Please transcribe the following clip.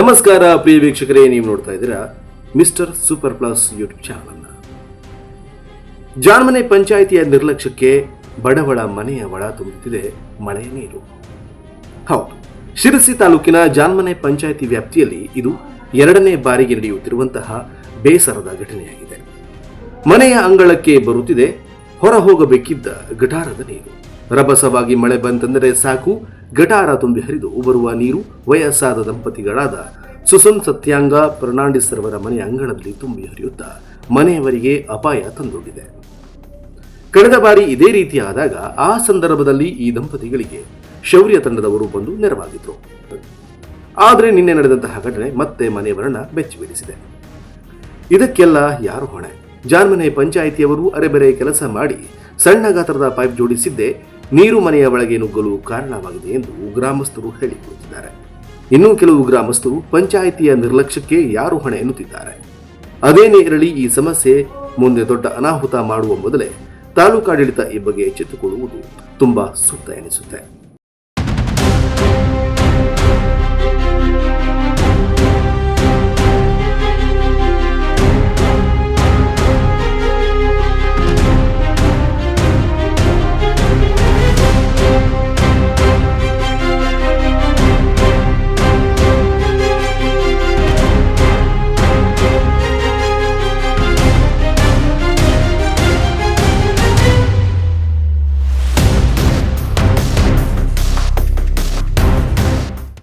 ನಮಸ್ಕಾರ, ಪ್ರಿಯ ವೀಕ್ಷಕರೇ, ನೀವು ನೋಡ್ತಾ ಇದ್ದೀರಾ mister super plus YouTube channel Janmane ಪಂಚಾಯಿತಿಯ ನಿರ್ಲಕ್ಷ್ಯಕ್ಕೆ ಬಡವಳ ಮನೆಯ ಒಳ ತುಂಬುತ್ತಿದೆ ಮಳೆಯ ನೀರು. ಹೌದು, ಶಿರಸಿ ತಾಲೂಕಿನ ಜಾನ್ಮನೆ ಪಂಚಾಯಿತಿ ವ್ಯಾಪ್ತಿಯಲ್ಲಿ ಇದು ಎರಡನೇ ಬಾರಿಗೆ ನಡೆಯುತ್ತಿರುವಂತಹ ಬೇಸರದ ಘಟನೆಯಾಗಿದೆ. ಮನೆಯ ಅಂಗಳಕ್ಕೆ ಬರುತ್ತಿದೆ ಹೊರ ಹೋಗಬೇಕಿದ್ದ ಗಟಾರದ ನೀರು. ರಭಸವಾಗಿ ಮಳೆ ಬಂತಂದರೆ ಸಾಕು ಗಟಾರ ತುಂಬಿ ಹರಿದು ಬರುವ ನೀರು ವಯಸ್ಸಾದ ದಂಪತಿಗಳಾದ ಸುಸನ್ ಸತ್ಯಾಂಗ ಫರ್ನಾಂಡಿಸ್ ರವರ ಮನೆಯ ಅಂಗಳದಲ್ಲಿ ತುಂಬಿ ಹರಿಯುತ್ತಾ ಮನೆಯವರಿಗೆ ಅಪಾಯ ತಂದೊಡ್ಡಿದೆ. ಕಳೆದ ಬಾರಿ ಇದೇ ರೀತಿ ಆದಾಗ ಆ ಸಂದರ್ಭದಲ್ಲಿ ಈ ದಂಪತಿಗಳಿಗೆ ಶೌರ್ಯ ತಂಡದವರು ಬಂದು ನೆರವಾಗಿದ್ರು. ಆದರೆ ನಿನ್ನೆ ನಡೆದಂತಹ ಘಟನೆ ಮತ್ತೆ ಮನೆಯವರನ್ನ ಬೆಚ್ಚಿಬೀಳಿಸಿದೆ. ಇದಕ್ಕೆಲ್ಲ ಯಾರು ಹೊಣೆ? ಜಾನ್ಮನೆ ಪಂಚಾಯಿತಿಯವರು ಅರೆಬೆರೆ ಕೆಲಸ ಮಾಡಿ ಸಣ್ಣ ಗಾತ್ರದ ಪೈಪ್ ಜೋಡಿಸಿದ್ದೇ ನೀರು ಮನೆಯ ಒಳಗೆ ನುಗ್ಗಲು ಕಾರಣವಾಗಿದೆ ಎಂದು ಗ್ರಾಮಸ್ಥರು ಹೇಳಿಕೊಳ್ಳುತ್ತಿದ್ದಾರೆ ಇನ್ನು ಕೆಲವು ಗ್ರಾಮಸ್ಥರು ಪಂಚಾಯಿತಿಯ ನಿರ್ಲಕ್ಷ್ಯಕ್ಕೆ ಯಾರು ಹಣ ಎನ್ನುತ್ತಿದ್ದಾರೆ. ಅದೇನೇ ಇರಲಿ ಈ ಸಮಸ್ಯೆ, ಮುಂದೆ ದೊಡ್ಡ ಅನಾಹುತ ಮಾಡುವ ಮೊದಲೇ ತಾಲೂಕಾಡಳಿತ ಈ ಬಗ್ಗೆ ಎಚ್ಚೆತ್ತುಕೊಳ್ಳುವುದು ತುಂಬಾ ಸೂಕ್ತ ಎನಿಸುತ್ತೆ.